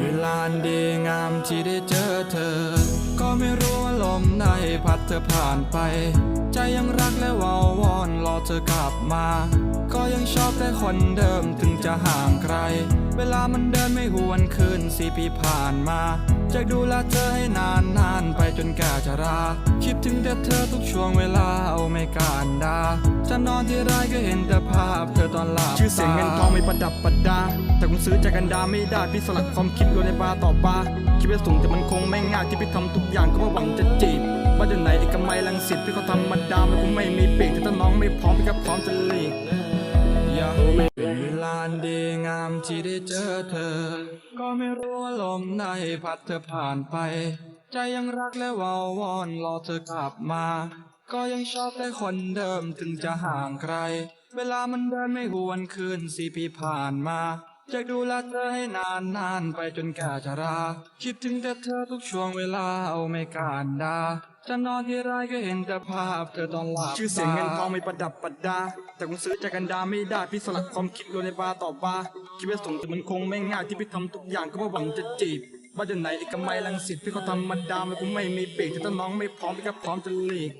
เวลานดีงามที่ได้เจอเธอ ก็ไม่รู้ว่าลมในพัดเธอผ่านไป ใจยังรักและวาววอนรอเธอกลับมา ก็ยังชอบแต่คนเดิมถึงจะห่างไกล เวลามันเดินไม่หวนคืนสี่ปีผ่านมาจะดูแลเธอให้นาน นานๆไปจนแก่ชราคิดถึงแต่เธอทุกช่วงเวลาเอาไม่การดาจะนอนที่ไรก็เห็นแต่ภาพเธอตอนหลับชื่อเสียงเงินทองไม่ประดับประดา แต่คงซื้อใจกันดาไม่ได้พี่สลัดความคิดลงในบาร์ต่อบาร์คิดว่าสูงแต่มันคงไม่ง่ายที่พี่ทำทุกอย่างก็เพราะหวังจะจีบบ้านอยู่ไหนเอกมัยลังสิตพี่เขาธรรมดามันคงไม่มีปีกแต่ถ้าน้องไม่พร้อมพี่ก็พร้อมจะหลีกยังเป็นเวลาอันดีงามที่ได้เจอเธอ ก็ไม่รู้ว่าลมใดพัดเธอผ่านไป ใจยังรักและวาววอนรอเธอกลับมา ก็ยังชอบแต่คนเดิมถึงจะห่างไกล เวลามันเดินไม่หวนคืนสี่ปีผ่านมาจะดูแลเธอให้นานนานไปจนแก่ชรา คิดถึงแต่เธอทุกช่วงเวลาเอาไม่การดาจะนอนที่ไรก็เห็นแต่ภาพเธอตอนหลับชื่อเสียงเงินทองไม่ประดับประดา แต่คงซื้อใจกันดาไม่ได้พี่สลัดความคิดลงในบาต่อบาคิดว่าสูงแต่มันคงไม่ง่ายที่พี่ทำทุกอย่างก็เพราะหวังจะจีบ บ้านอยู่ไหนเอกมัยลังสิตพี่เขาธรรมดามันคงไม่มีปีกแต่ถ้าน้องไม่พร้อมพี่ก็พร้อมจะหลีก